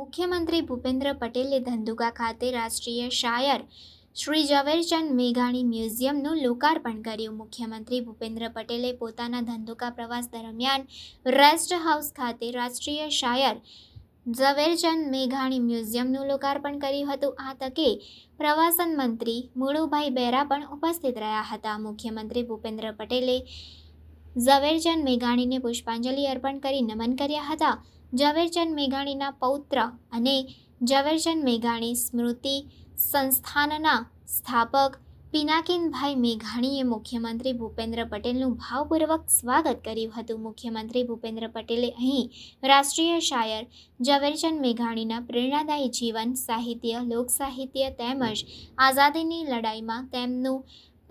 મુખ્યમંત્રી ભૂપેન્દ્ર પટેલે ધંધુકા ખાતે રાષ્ટ્રીય શાયર શ્રી ઝવેરચંદ મેઘાણી મ્યુઝિયમનું લોકાર્પણ કર્યું. મુખ્યમંત્રી ભૂપેન્દ્ર પટેલે પોતાના ધંધુકા પ્રવાસ દરમિયાન રેસ્ટ હાઉસ ખાતે રાષ્ટ્રીય શાયર ઝવેરચંદ મેઘાણી મ્યુઝિયમનું લોકાર્પણ કર્યું હતું. આ તકે પ્રવાસન મંત્રી મુળુભાઈ બેરા પણ ઉપસ્થિત રહ્યા હતા. મુખ્યમંત્રી ભૂપેન્દ્ર પટેલે ઝવેરચંદ મેઘાણીને પુષ્પાંજલિ અર્પણ કરી નમન કર્યા હતા. ઝવેરચંદ મેઘાણીના પૌત્ર અને ઝવેરચંદ મેઘાણી સ્મૃતિ સંસ્થાનના સ્થાપક પિનાકીનભાઈ મેઘાણીએ મુખ્યમંત્રી ભૂપેન્દ્ર પટેલનું ભાવપૂર્વક સ્વાગત કર્યું હતું. મુખ્યમંત્રી ભૂપેન્દ્ર પટેલે અહીં રાષ્ટ્રીય શાયર ઝવેરચંદ મેઘાણીના પ્રેરણાદાયી જીવન, સાહિત્ય, લોકસાહિત્ય તેમજ આઝાદીની લડાઈમાં તેમનું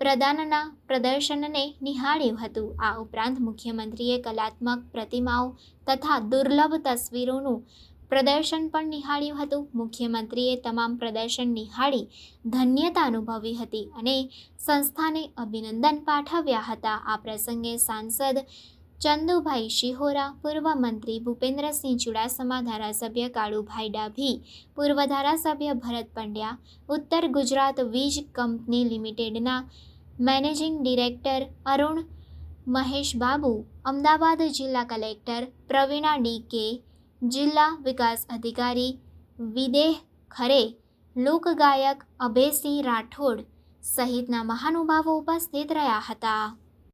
પ્રદાનના પ્રદર્શનને નિહાળ્યું હતું. આ ઉપરાંત મુખ્યમંત્રીએ કલાત્મક પ્રતિમાઓ તથા દુર્લભ તસવીરોનું પ્રદર્શન પણ નિહાળ્યું હતું. મુખ્યમંત્રીએ તમામ પ્રદર્શન નિહાળી ધન્યતા અનુભવી હતી અને સંસ્થાને અભિનંદન પાઠવ્યા હતા. આ પ્રસંગે સાંસદ ચંદુભાઈ શિહોરા, પૂર્વ મંત્રી ભૂપેન્દ્રસિંહ ચુડાસમા, ધારાસભ્ય કાળુભાઈ ડાભી, પૂર્વ ધારાસભ્ય ભરત પંડ્યા, ઉત્તર ગુજરાત વીજ કંપની લિમિટેડના મેનેજિંગ ડિરેક્ટર અરુણ મહેશ બાબુ, અમદાવાદ જિલ્લા કલેક્ટર પ્રવીણા ડી કે, જિલ્લા વિકાસ અધિકારી વિદેહ ખરે લોકગાયક અભયસિંહ રાઠોડ સહિતના મહાનુભાવો ઉપસ્થિત રહ્યા હતા.